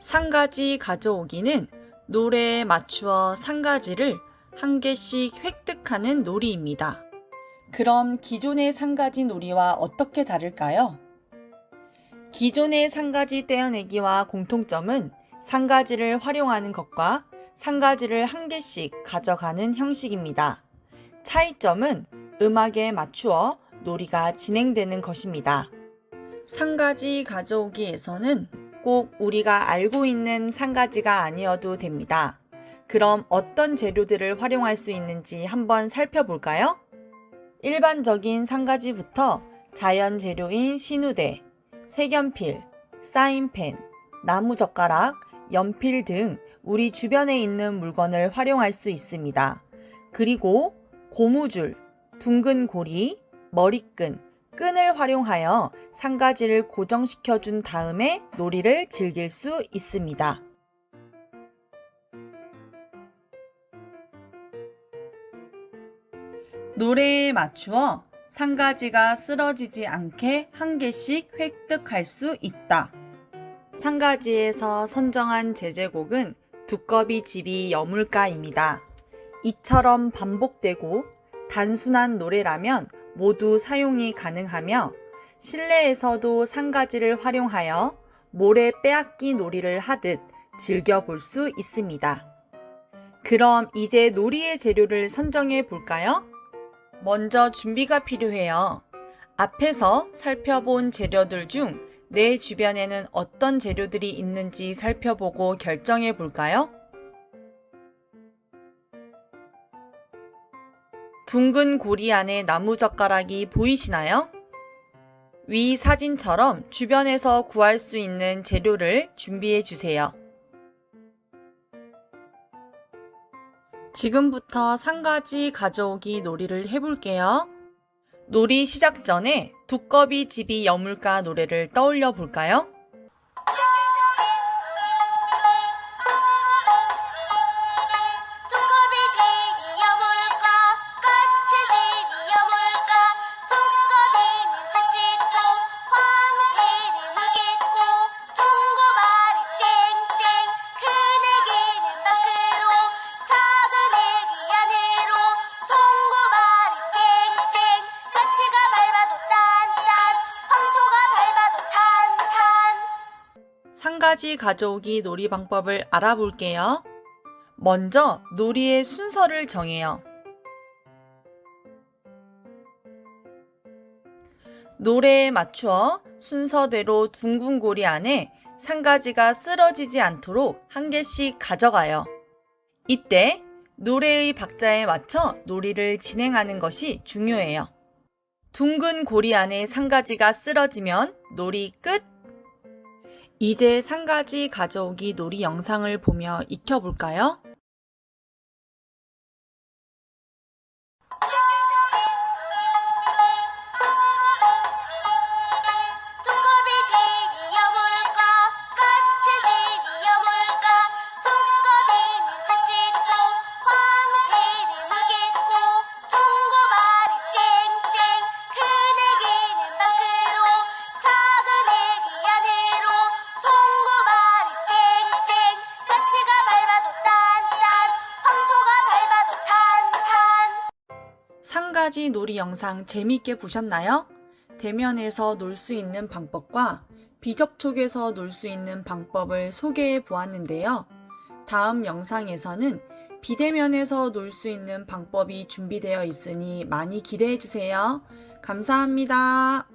상가지 가져오기는 노래에 맞추어 상가지를 한 개씩 획득하는 놀이입니다. 그럼 기존의 상가지 놀이와 어떻게 다를까요? 기존의 상가지 떼어내기와 공통점은 상가지를 활용하는 것과 상가지를 한 개씩 가져가는 형식입니다. 차이점은 음악에 맞추어 놀이가 진행되는 것입니다. 상가지 가져오기에서는 꼭 우리가 알고 있는 상가지가 아니어도 됩니다. 그럼 어떤 재료들을 활용할 수 있는지 한번 살펴볼까요? 일반적인 상가지부터 자연 재료인 신우대, 색연필, 사인펜, 나무젓가락, 연필 등 우리 주변에 있는 물건을 활용할 수 있습니다. 그리고 고무줄, 둥근 고리, 머리끈, 끈을 활용하여 상가지를 고정시켜 준 다음에 놀이를 즐길 수 있습니다. 노래에 맞추어 상가지가 쓰러지지 않게 한 개씩 획득할 수 있다. 상가지에서 선정한 제제곡은 두꺼비 집이 여물가입니다. 이처럼 반복되고 단순한 노래라면 모두 사용이 가능하며 실내에서도 상가지를 활용하여 모래 빼앗기 놀이를 하듯 즐겨볼 수 있습니다. 그럼 이제 놀이의 재료를 선정해 볼까요? 먼저 준비가 필요해요. 앞에서 살펴본 재료들 중 내 주변에는 어떤 재료들이 있는지 살펴보고 결정해 볼까요? 둥근 고리 안에 나무젓가락이 보이시나요? 위 사진처럼 주변에서 구할 수 있는 재료를 준비해 주세요. 지금부터 상가지 가져오기 놀이를 해볼게요. 놀이 시작 전에 두꺼비 집이 여물까 노래를 떠올려 볼까요? 상가지 가져오기 놀이 방법을 알아볼게요. 먼저 놀이의 순서를 정해요. 노래에 맞추어 순서대로 둥근 고리 안에 상가지가 쓰러지지 않도록 한 개씩 가져가요. 이때 노래의 박자에 맞춰 놀이를 진행하는 것이 중요해요. 둥근 고리 안에 상가지가 쓰러지면 놀이 끝! 이제 상가지 가져오기 놀이 영상을 보며 익혀볼까요? 상가지 놀이 영상 재미있게 보셨나요? 대면에서 놀 수 있는 방법과 비접촉에서 놀 수 있는 방법을 소개해 보았는데요. 다음 영상에서는 비대면에서 놀 수 있는 방법이 준비되어 있으니 많이 기대해 주세요. 감사합니다.